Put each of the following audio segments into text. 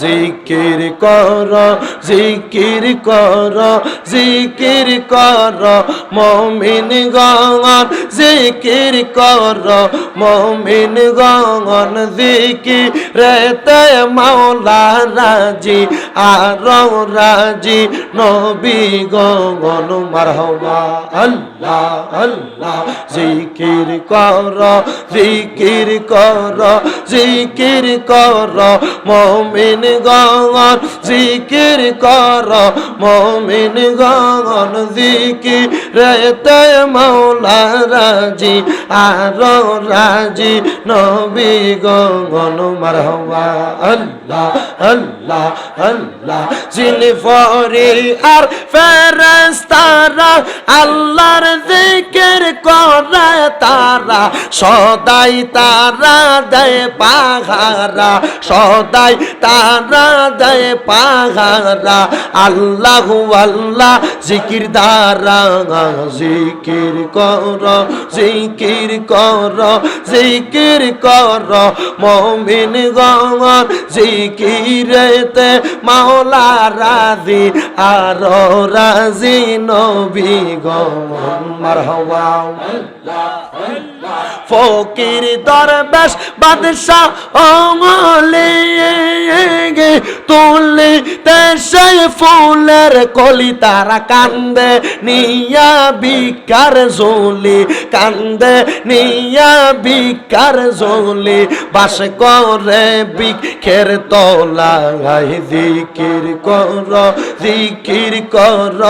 জিকির কর জিকির কর জিকির কর, মমিন গঙ্গন জিকির কর, মমিন গঙ্গন জিকির রেতে মাওলা রাজি আর রাজি নবী গঙ্গন মারহবা, আল্লাহ আল্লাহ, জিকির কর জিকির কর জিকির কর, মমিন গঙ্গন জিকির কর। মমিন গঙ্গন জিকির রেতে মাওলা রাজি, আর রাজি। নবী গঙ্গন মারহবা, আল্লাহ আল্লাহ আল্লাহ। আর আল্লাহর জিকির করে তারা। সদাই তারা দেয় পাহারা, সদাই তারা দেয় পাহারা, আল্লাহ আল্লাহ জিকির দ্বারা জিকির কর জিকির কর জিকির কর, মমিন গঙ্গন জিকিরেতে মাওলা রাজি, আর রাজি নবী গঙ্গন মারহবা। ফকির দরবেশ বাদশাহ অমলে গে তুলি দেশে ফুলের কলি তারা কান্দে, নিয়া বিকার জলি কান্দে, নিয়া বিকার জলি বাস করে বিখের তলায়। জিকির কর জিকির কর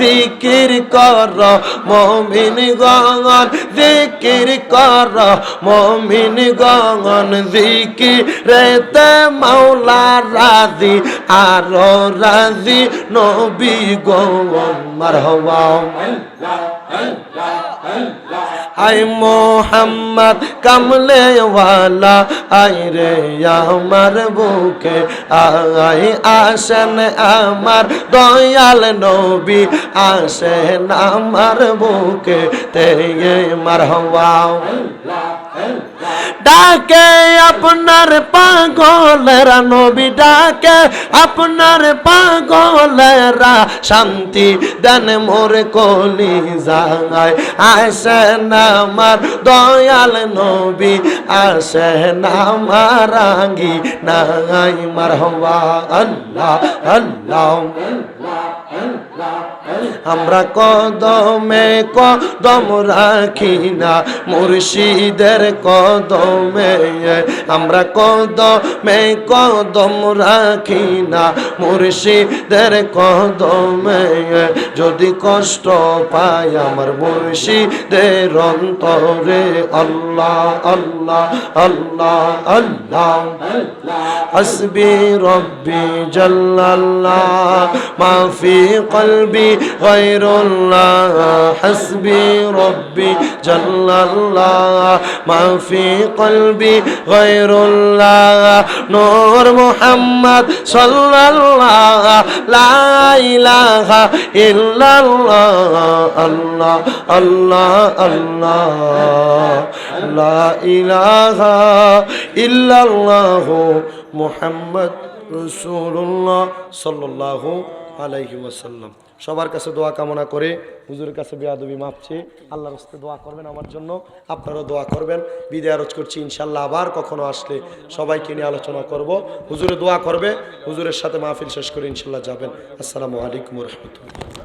জিকির কর, মমিন গঙ্গন জিকির কর, মমিন গঙ্গন জিকির রেতে মাওলা রাজি আর রাজি। নবী গঙ্গন মারহবা আই মোহাম্মদ কামলে ওয়ালা আই রে আমার বুকে। আই আসেন আমার দয়াল নবী, আসেন আমার বুকে। তে মারহবা ডাকে আপনার পাগলেরা, নবী ডাকে আপনার পাগলেরা। শান্তি দেন মোর কলি যায় আসেন আমার দয়াল নবী আসেন আমার রাঙ্গি নাই। মারহবা আল্লাহ আল্লাহ। আমরা কদমে কদম রাখি না, মুর্শিদের কদমে, আমরা কদমে কদম রাখি না। মুর্শিদের কদমে, যদি কষ্ট পাই আমার মুর্শিদের অন্তরে, আল্লাহ আল্লাহ আল্লাহ আল্লাহ। হসবি রব্বি জল্লাল্লাহ, মাফি কলবি হসবি রব্বি জল্লাল্লাহ ما في قلبي غير الله نور محمد صلى الله لا إله إلا الله الله الله الله لا إله إلا الله محمد رسول الله صلى الله عليه وسلم সবার কাছে দোয়া কামনা করে হুজুরের কাছে বেয়াদবি মাপছে। আল্লাহর হস্তে দোয়া করবেন আমার জন্য, আপনারাও দোয়া করবেন। বিদায় আরজ করছি ইনশাল্লাহ আবার কখনো আসলে সবাইকে নিয়ে আলোচনা করব। হুজুরে দোয়া করবে, হুজুরের সাথে মাহফিল শেষ করে ইনশাল্লাহ যাবেন। আসসালামু আলাইকুম রহমতুল্লাহ।